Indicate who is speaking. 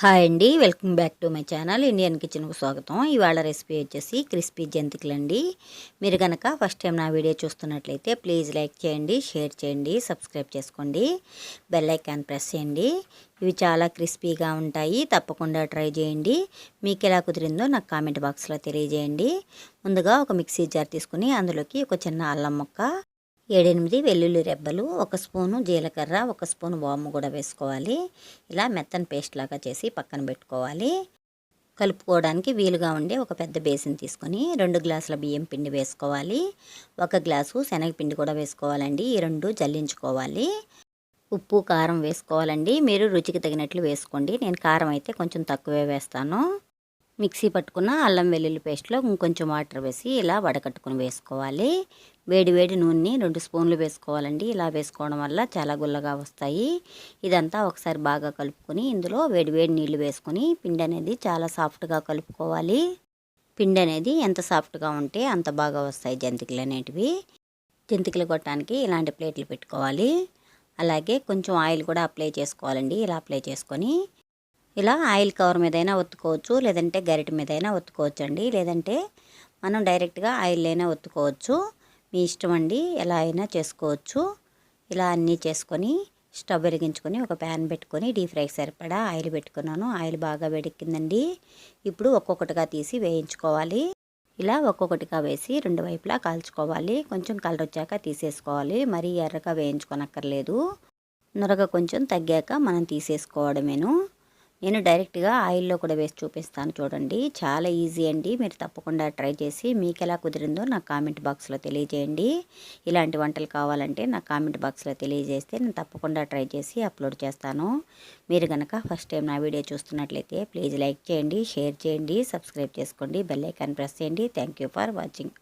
Speaker 1: Hi అండి. Welcome back to my channel Indian కిచెన్కు స్వాగతం. ఇవాళ రెసిపీ వచ్చేసి క్రిస్పీ జంతికలు అండి. మీరు కనుక ఫస్ట్ టైం నా వీడియో చూస్తున్నట్లయితే ప్లీజ్ లైక్ చేయండి షేర్ చేయండి సబ్స్క్రైబ్ చేసుకోండి బెల్ ఐకాన్ ప్రెస్ చేయండి. ఇవి చాలా క్రిస్పీగా ఉంటాయి. తప్పకుండా ట్రై చేయండి. మీకు ఎలా కుదిరిందో నాకు కామెంట్ బాక్స్లో తెలియజేయండి. ముందుగా ఒక మిక్సీ జార్ తీసుకుని అందులోకి ఒక చిన్న అల్లం ముక్క ఏడెనిమిది వెల్లుల్లి రెబ్బలు ఒక స్పూను జీలకర్ర ఒక స్పూను వాము కూడా వేసుకోవాలి. ఇలా మెత్తని పేస్ట్ లాగా చేసి పక్కన పెట్టుకోవాలి. కలుపుకోవడానికి వీలుగా ఉండే ఒక పెద్ద బేసిన్ తీసుకొని రెండు గ్లాసుల బియ్యం పిండి వేసుకోవాలి. ఒక గ్లాసు శనగపిండి కూడా వేసుకోవాలండి. ఈ రెండు జల్లించుకోవాలి. ఉప్పు కారం వేసుకోవాలండి. మీరు రుచికి తగినట్లు వేసుకోండి. నేను కారం అయితే కొంచెం తక్కువే వేస్తాను. మిక్సీ పట్టుకున్న అల్లం వెల్లుల్లి పేస్ట్లో ఇంకొంచెం వాటర్ వేసి ఇలా వడకట్టుకుని వేసుకోవాలి. వేడి వేడి నూనెని రెండు స్పూన్లు వేసుకోవాలండి. ఇలా వేసుకోవడం వల్ల చాలా గుల్లగా వస్తాయి. ఇదంతా ఒకసారి బాగా కలుపుకొని ఇందులో వేడి వేడి నీళ్ళు వేసుకొని పిండి అనేది చాలా సాఫ్ట్గా కలుపుకోవాలి. పిండి అనేది ఎంత సాఫ్ట్గా ఉంటే అంత బాగా వస్తాయి జంతికలు అనేటివి. జంతికలు కొట్టడానికి ఇలాంటి ప్లేట్లు పెట్టుకోవాలి. అలాగే కొంచెం ఆయిల్ కూడా అప్లై చేసుకోవాలండి. ఇలా అప్లై చేసుకొని ఇలా ఆయిల్ కవర్ మీద అయినా ఒత్తుకోవచ్చు లేదంటే గరిట మీద అయినా ఒత్తుకోవచ్చు అండి లేదంటే మనం డైరెక్ట్గా ఆయిల్ అయినా ఒత్తుకోవచ్చు. మీ ఇష్టం అండి ఎలా అయినా చేసుకోవచ్చు. ఇలా అన్నీ చేసుకొని స్టవ్ వెలిగించుకొని ఒక ప్యాన్ పెట్టుకొని డీప్ ఫ్రైకి సరిపడా ఆయిల్ పెట్టుకున్నాను. ఆయిల్ బాగా వేడెక్కిందండి. ఇప్పుడు ఒక్కొక్కటిగా తీసి వేయించుకోవాలి. ఇలా ఒక్కొక్కటిగా వేసి రెండు వైపులా కాల్చుకోవాలి. కొంచెం కలర్ వచ్చాక తీసేసుకోవాలి. మరీ ఎర్రగా వేయించుకోనక్కర్లేదు. నురగ కొంచెం తగ్గాక మనం తీసేసుకోవడమేను. నేను డైరెక్ట్గా ఆయిల్లో కూడా వేసి చూపిస్తాను చూడండి. చాలా ఈజీ అండి. మీరు తప్పకుండా ట్రై చేసి మీకు ఎలా కుదిరిందో నాకు కామెంట్ బాక్స్లో తెలియజేయండి. ఇలాంటి వంటలు కావాలంటే నాకు కామెంట్ బాక్స్లో తెలియజేస్తే నేను తప్పకుండా ట్రై చేసి అప్లోడ్ చేస్తాను. మీరు కనుక ఫస్ట్ టైం నా వీడియో చూస్తున్నట్లయితే ప్లీజ్ లైక్ చేయండి షేర్ చేయండి సబ్స్క్రైబ్ చేసుకోండి బెల్ ఐకాన్ ప్రెస్ చేయండి. Thank for watching.